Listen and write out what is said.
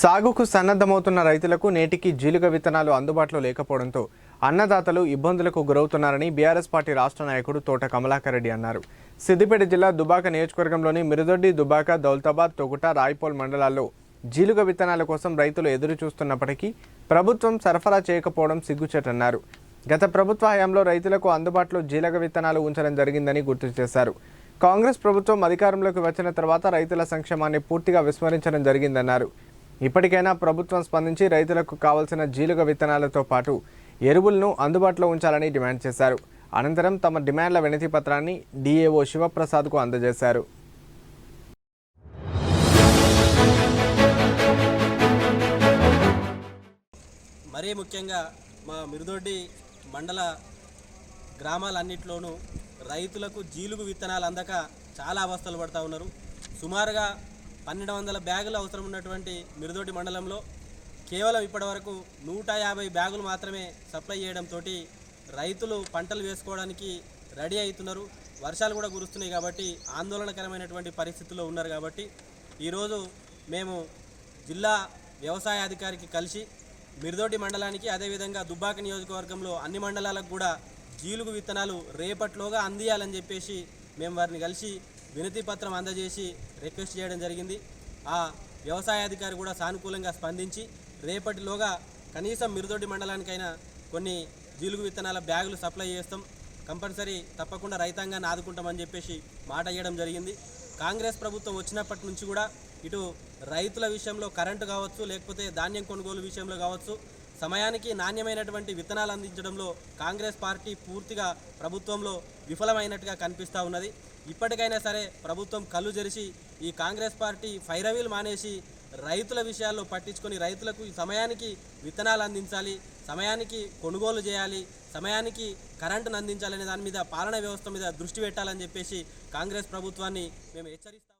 సాగుకు సన్నద్ధమవుతున్న రైతులకు నేటికి జీలుగ విత్తనాలు అందుబాటులో లేకపోవడంతో అన్నదాతలు ఇబ్బందులకు గురవుతున్నారని బీఆర్ఎస్ పార్టీ రాష్ట్ర నాయకుడు తోట కమలాకర్ రెడ్డి అన్నారు. సిద్దిపేట జిల్లా దుబాక నియోజకవర్గంలోని మిరుదొడ్డి దుబాక దౌలతాబాద్ తొగుట రాయ్పోల్ మండలాల్లో జీలుగ విత్తనాల కోసం రైతులు ఎదురు చూస్తున్నప్పటికీ ప్రభుత్వం సరఫరా చేయకపోవడం సిగ్గుచేటన్నారు. గత ప్రభుత్వ హయాంలో రైతులకు అందుబాటులో జీలగ విత్తనాలు ఉంచడం జరిగిందని గుర్తు చేశారు. కాంగ్రెస్ ప్రభుత్వం అధికారంలోకి వచ్చిన తర్వాత రైతుల సంక్షేమాన్ని పూర్తిగా విస్మరించడం జరిగిందన్నారు. ఇప్పటికైనా ప్రభుత్వం స్పందించి రైతులకు కావలసిన జీలుగ విత్తనాలతో పాటు ఎరువులను అందుబాటులో ఉంచాలని డిమాండ్ చేశారు. అనంతరం తమ డిమాండ్ల వినతి పత్రాన్ని డిఏఓ శివప్రసాద్కు అందజేశారు. మరీ ముఖ్యంగా మా మిరుదొడ్డి మండల గ్రామాలన్నింటిలోనూ రైతులకు జీలుగు విత్తనాలు అందక చాలా అవస్థలు పడుతూ ఉన్నారు. సుమారుగా పన్నెండు వందల బ్యాగులు అవసరం ఉన్నటువంటి మిరుదోటి మండలంలో కేవలం ఇప్పటివరకు నూట యాభై బ్యాగులు మాత్రమే సప్లై చేయడంతో రైతులు పంటలు వేసుకోవడానికి రెడీ అవుతున్నారు. వర్షాలు కూడా కురుస్తున్నాయి కాబట్టి ఆందోళనకరమైనటువంటి పరిస్థితుల్లో ఉన్నారు కాబట్టి ఈరోజు మేము జిల్లా వ్యవసాయ అధికారికి కలిసి మిర్దోటి మండలానికి అదేవిధంగా దుబ్బాక నియోజకవర్గంలో అన్ని మండలాలకు కూడా జీలుగు విత్తనాలు రేపట్లోగా అందియాలని చెప్పేసి మేము వారిని కలిసి వినతి పత్రం అందజేసి రిక్వెస్ట్ చేయడం జరిగింది. ఆ వ్యవసాయ అధికారి కూడా సానుకూలంగా స్పందించి రేపటిలోగా కనీసం మిరుదొడ్డి మండలానికైనా కొన్ని జీలుగు విత్తనాల బ్యాగులు సప్లై చేస్తాం. కంపల్సరీ తప్పకుండా రైతాంగాన్ని ఆదుకుంటామని చెప్పేసి మాట ఇవ్వడం జరిగింది. కాంగ్రెస్ ప్రభుత్వం వచ్చినప్పటి నుంచి కూడా ఇటు రైతుల విషయంలో కరెంటు కావచ్చు లేకపోతే ధాన్యం కొనుగోలు విషయంలో కావచ్చు సమయానికి నాణ్యమైనటువంటి విత్తనాలు అందించడంలో కాంగ్రెస్ పార్టీ పూర్తిగా ప్రభుత్వంలో విఫలమైనట్టుగా కనిపిస్తూ ఉన్నది. ఇప్పటికైనా సరే ప్రభుత్వం కళ్ళు జరిసి ఈ కాంగ్రెస్ పార్టీ ఫైరవీలు మానేసి రైతుల విషయాల్లో పట్టించుకొని రైతులకు సమయానికి విత్తనాలు అందించాలి సమయానికి కొనుగోలు చేయాలి సమయానికి కరెంటును అందించాలనే దాని మీద పాలన వ్యవస్థ మీద దృష్టి పెట్టాలని చెప్పేసి కాంగ్రెస్ ప్రభుత్వాన్ని మేము హెచ్చరిస్తాం.